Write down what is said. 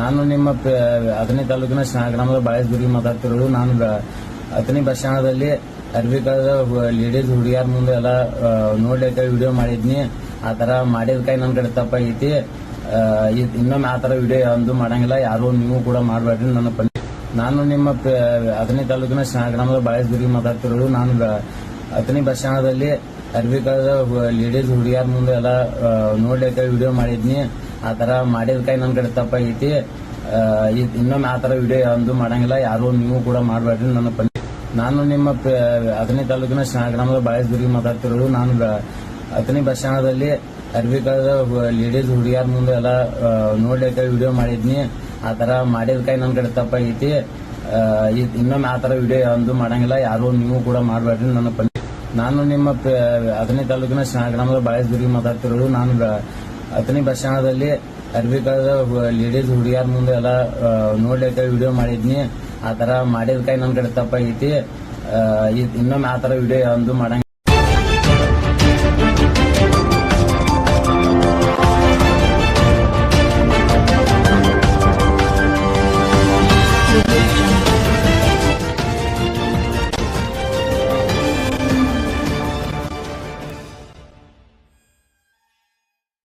ನಾನು ನಿಮ್ಮ ಅಥಣಿ ತಾಲೂಕಿನ ಗ್ರಾಮದ ಬಾಳೇಶ್ವರಿಗೆ ಮಾತಾಡ್ತಿರೋದು. ನಾನು ಹತ್ತನೇ ಬಸ್ ಸ್ಟ್ಯಾಂಡದಲ್ಲಿ ಅರ್ಬಿ ಕಳೆದ ಲೇಡೀಸ್ ಹುಡುಗಿಯರ ಮುಂದೆ ಎಲ್ಲ ನೋಡ್ಲಿಕ್ಕೆ ವಿಡಿಯೋ ಮಾಡಿದ್ನಿ. ಆ ಮಾಡಿದ ಕೈ ನನ್ನ ಕಡೆ ತಪ್ಪ ಐತಿ. ಇನ್ನೊಮ್ಮೆ ಆ ತರ ವಿಡಿಯೋ ಒಂದು ಮಾಡಂಗಿಲ್ಲ. ಯಾರು ನೀವು ಕೂಡ ಮಾಡಬೇಡ್ರಿ ನನ್ನ ಪಂಚ ನಾನು ನಿಮ್ಮ ಅಥಣಿ ತಾಲೂಕಿನ ಗ್ರಾಮದ ಬಾಳೇಶ್ವರಿಗೆ ಮಾತಾಡ್ತಿರೋದು. ನಾನು ಹತ್ತನೇ ಬಸ್ ಸ್ಟ್ಯಾಂಡದಲ್ಲಿ ಅರ್ಬಿ ಕಳೆದ ಲೇಡೀಸ್ ಹುಡುಗಿಯರ ಮುಂದೆ ಎಲ್ಲ ನೋಡ್ಲಿಕ್ಕೆ ವಿಡಿಯೋ ಮಾಡಿದ್ನಿ. ಆ ತರ ಮಾಡಿದ ಕೈ ನನ್ನ ಕಡೆ ತಪ್ಪ ಐತಿ. ಇನ್ನೊಮ್ಮೆ ಆ ತರ ವಿಡಿಯೋ ಒಂದು ಮಾಡಂಗಿಲ್ಲ. ಯಾರು ನೀವು ಕೂಡ ಮಾಡಬೇಡ್ರಿ ನನ್ನ ಪಂಚ ನಾನು ನಿಮ್ಮ ಅಥಣಿ ತಾಲೂಕಿನ ಗ್ರಾಮದ ಬಾಳೇಶ್ವರಿಗೆ ಮಾತಾಡ್ತಿರೋದು. ನಾನು ಹತ್ತನೇ ಬಸ್ ಸ್ಟ್ಯಾಂಡದಲ್ಲಿ ಅರ್ಬಿ ಕಳೆದ ಲೇಡೀಸ್ ಹುಡುಗಿಯರ ಮುಂದೆ ಎಲ್ಲ ನೋಡ್ಲಿಕ್ಕೆ ವಿಡಿಯೋ ಮಾಡಿದ್ನಿ. ಆ ತರ ಮಾಡಿದ ಕೈ ನನ್ನ ಕಡೆ ತಪ್ಪ ಐತಿ. ಇನ್ನೊಮ್ಮೆ ಆ ತರ ವಿಡಿಯೋ ಒಂದು ಮಾಡಂಗಿಲ್ಲ. ಯಾರು ನೀವು ಕೂಡ ಮಾಡಬೇಡ್ರಿ ನನ್ನ ಪಂಚ ನಾನು ನಿಮ್ಮ ಅಥಣಿ ತಾಲೂಕಿನ ಗ್ರಾಮದ ಬಾಳೇಶ್ವರಿಗೆ ಮಾತಾಡ್ತಿರೋದು. ನಾನು ಅಥಣಿ ಬಸ್ ಸ್ಟ್ಯಾಂಡದಲ್ಲಿ ಅರ್ಬಿ ಕಳೆದ ಲೇಡೀಸ್ ಹುಡುಗಿಯರ ಮುಂದೆ ಎಲ್ಲ ನೋಡ್ಲಿಕ್ಕೆ ವಿಡಿಯೋ ಮಾಡಿದ್ನಿ. ಆತರ ತರ ಮಾಡಿದ ಕೈ ನನ್ನ ಆ, ಇದ್- ಇನ್ನೊಮ್ಮೆ ಆ ತರ ವಿಡಿಯೋ ಒಂದು ಮಾಡಂಗಿಲ್ಲ.